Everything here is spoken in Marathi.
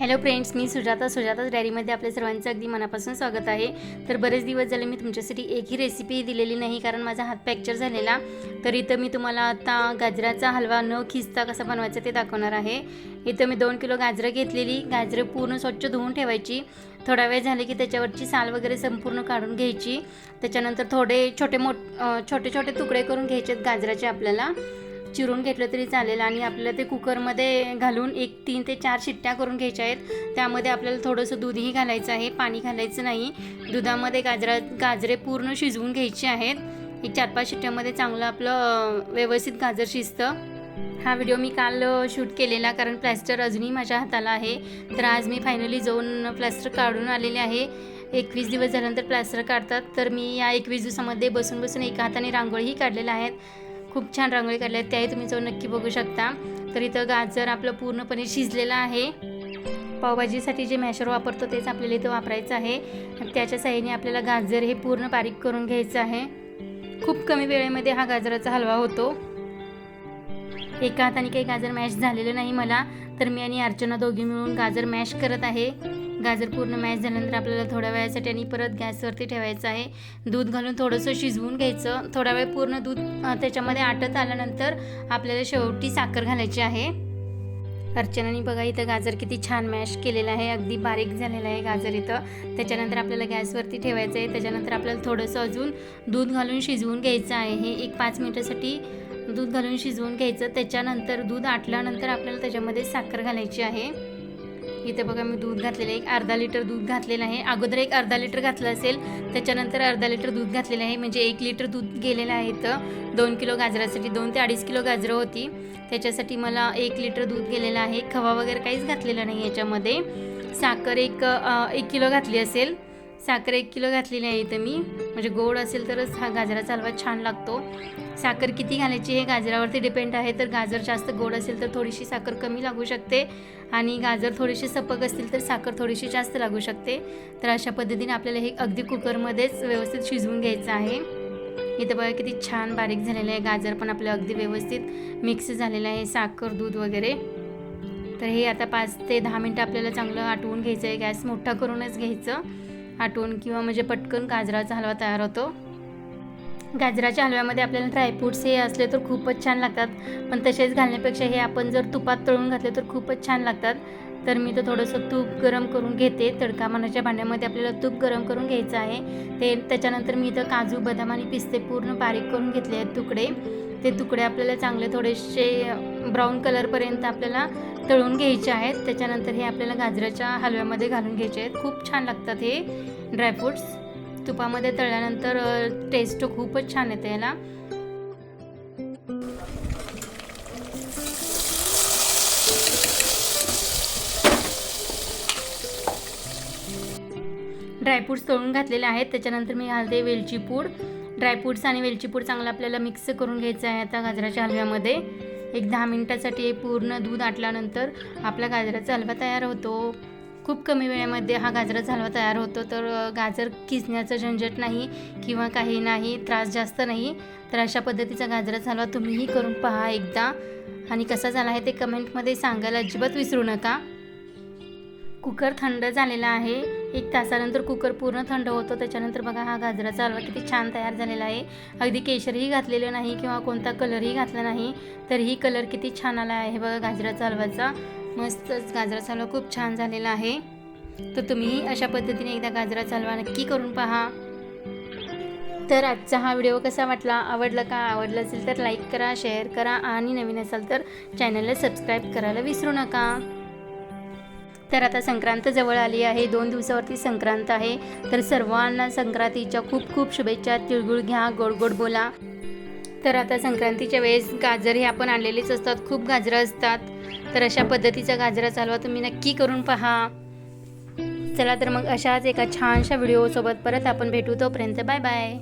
हॅलो फ्रेंड्स मी सुजाता सुजाता डायरीमध्ये आपल्या सर्वांचं अगदी मनापासून स्वागत आहे. तर बरेच दिवस झाले मी तुमच्यासाठी एकही रेसिपी दिलेली नाही कारण माझा हात फ्रॅक्चर झालेला. तर इथं मी तुम्हाला आता गाजराचा हलवा न खिचता कसा बनवायचा ते दाखवणार आहे. इथं मी दोन किलो गाजरं घेतलेली. गाजरं पूर्ण स्वच्छ धुवून ठेवायची. थोडा वेळ झाले की त्याच्यावरची साल वगैरे संपूर्ण काढून घ्यायची. त्याच्यानंतर थोडे छोटे मोठ छोटे छोटे तुकडे करून घ्यायचे आहेत गाजराचे आपल्याला. चिरून घेतलं तरी चालेल आणि आपल्याला ते कुकरमध्ये घालून एक तीन ते चार शिट्ट्या करून घ्यायच्या आहेत. त्यामध्ये आपल्याला थोडंसं दूधही घालायचं आहे पाणी घालायचं नाही. दुधामध्ये गाजरा गाजरे पूर्ण शिजवून घ्यायचे आहेत. एक चार पाच शिट्ट्यामध्ये चांगलं आपलं व्यवस्थित गाजर शिजतं. हा व्हिडिओ मी काल शूट केलेला कारण प्लॅस्टर अजूनही माझ्या हाताला आहे. तर आज मी फायनली जाऊन प्लॅस्टर काढून आलेले आहे. एकवीस दिवस झाल्यानंतर प्लॅस्टर काढतात. तर मी या एकवीस दिवसामध्ये बसून बसून एका हाताने रांगोळीही काढलेल्या आहेत. खूप छान रांगोळी काढल्या. आहेत त्याही तुम्ही जाऊन नक्की बघू शकता. तर इथं गाजर आपलं पूर्णपणे शिजलेलं आहे. पावभाजीसाठी जे मॅशर वापरतो तेच आपल्याला इथं वापरायचं आहे. त्याच्या साहाय्याने आपल्याला गाजर हे पूर्ण बारीक करून घ्यायचं आहे. खूप कमी वेळेमध्ये हा गाजराचा हलवा होतो. एका हाताने काही गाजर मॅश झालेलं नाही मला. तर मी आणि अर्चना दोघी मिळून गाजर मॅश करत आहे. गाजर पूर्ण मॅश झाल्यानंतर आपल्याला थोड्या वेळासाठी आणि परत गॅसवरती ठेवायचं आहे. दूध घालून थोडंसं शिजवून घ्यायचं. थोडा वेळ पूर्ण दूध त्याच्यामध्ये आटत आल्यानंतर आपल्याला शेवटी साखर घालायची आहे. अर्चनाने बघा इथं गाजर किती छान मॅश केलेलं आहे. अगदी बारीक झालेलं आहे गाजर इथं. त्याच्यानंतर आपल्याला गॅसवरती ठेवायचं आहे. त्याच्यानंतर आपल्याला थोडंसं अजून दूध घालून शिजवून घ्यायचं आहे. हे एक पाच मिनटासाठी दूध घालून शिजवून घ्यायचं. त्याच्यानंतर दूध आटल्यानंतर आपल्याला त्याच्यामध्ये साखर घालायची आहे. इथे बघा मी दूध घातलेलं आहे. एक अर्धा लिटर दूध घातलेलं आहे. अगोदर एक अर्धा लिटर घातलं असेल त्याच्यानंतर अर्धा लिटर दूध घातलेलं आहे. म्हणजे एक लिटर दूध गेलेलं आहे इथं. दोन किलो गाजरासाठी दोन ते अडीच किलो गाजरं होती. त्याच्यासाठी मला एक लिटर दूध गेलेलं आहे. खवा वगैरे काहीच घातलेलं नाही याच्यामध्ये. साखर एक एक किलो घातली असेल. साखर एक किलो घातलेली आहे इथं मी. म्हणजे गोड असेल तरच हा गाजराचा हलवा छान लागतो. साखर किती घालायची हे गाजरावरती डिपेंड आहे तर गाजर जास्त गोड असेल तर थोडीशी साखर कमी लागू शकते. आणि गाजर थोडीशी सपक असतील तर साखर थोडीशी जास्त लागू शकते. तर अशा पद्धतीने आपल्याला हे अगदी कुकरमध्येच व्यवस्थित शिजवून घ्यायचं आहे. इथं बघा किती छान बारीक झालेलं आहे गाजर पण आपलं अगदी व्यवस्थित मिक्स झालेलं आहे साखर दूध वगैरे. तर हे आता पाच ते दहा मिनटं आपल्याला चांगलं आटवून घ्यायचं आहे गॅस मोठा करूनच घ्यायचं. आटवून किंवा म्हणजे पटकन गाजराचा हलवा तयार होतो. गाजराच्या हलव्यामध्ये आपल्याला ड्रायफ्रूट्स हे असले तर खूपच छान लागतात. पण तसेच घालण्यापेक्षा हे आपण जर तुपात तळून घातले तर खूपच छान लागतात. तर मी तर थोडंसं तूप गरम करून घेते. तडका मानाच्या भांड्यामध्ये आपल्याला तूप गरम करून घ्यायचं आहे. ते त्याच्यानंतर मी इथं काजू बदाम आणि पिस्ते पूर्ण बारीक करून घेतले आहेत तुकडे. ते तुकडे आपल्याला चांगले थोडेसे ब्राऊन कलरपर्यंत आपल्याला तळून घ्यायचे आहेत. त्याच्यानंतर हे आपल्याला गाजराच्या हलव्यामध्ये घालून घ्यायचे आहेत. खूप छान लागतात हे ड्रायफ्रूट्स तुपामध्ये तळल्यानंतर टेस्ट खूपच छान येते याला. ड्रायफ्रूट्स तळून घातलेले आहेत. त्याच्यानंतर मी घालते वेलची पूड. ड्रायफ्रूट्स आणि वेलची पूड चांगलं आपल्याला मिक्स करून घ्यायचं आहे आता गाजराच्या हलव्यामध्ये. एक दहा मिनटासाठी पूर्ण दूध आटल्यानंतर आपला गाजराचा हलवा तयार होतो. खूप कमी वेळेमध्ये हा गाजराचा हलवा तयार होतो. तर गाजर किसण्याचं झंझट नाही किंवा काही नाही त्रास जास्त नाही. तर अशा पद्धतीचा गाजराचा हलवा तुम्हीही करून पहा एकदा. आणि कसा झाला आहे ते कमेंटमध्ये सांगायला अजिबात विसरू नका. कुकर थंड झालेला आहे. एक तासानंतर कुकर पूर्ण थंड होतो. त्याच्यानंतर बघा हा गाजराचा हलवा किती छान तयार झालेला आहे. अगदी केशरही घातलेलं नाही किंवा कोणता कलरही घातला नाही तरीही कलर किती छान आला आहे बघा गाजराचा हलवाचा. मस्तच गाजराचा हलवा खूप छान झालेला आहे. तर तुम्हीही अशा पद्धतीने एकदा गाजराचा हलवा नक्की करून पहा. तर आजचा हा व्हिडिओ कसा वाटला आवडला का? आवडला असेल तर लाईक करा शेअर करा आणि नवीन असाल तर चॅनलला सबस्क्राईब करायला विसरू नका. तर आता संक्रांत जवळ आली आहे. दोन दिवसावरती संक्रांत आहे. तर सर्वांना संक्रांतीच्या खूप खूप शुभेच्छा. तिळगुळ घ्या गोड गोड बोला. तर आता संक्रांतीच्या वेळेस गाजर हे आपण आणलेलेच असतात. खूप गाजरं असतात. तर अशा पद्धतीचा गाजरा चालवा. तुम्ही नक्की करून पहा. चला तर मग अशाच एका छानशा व्हिडिओसोबत परत आपण भेटू. तोपर्यंत बाय बाय.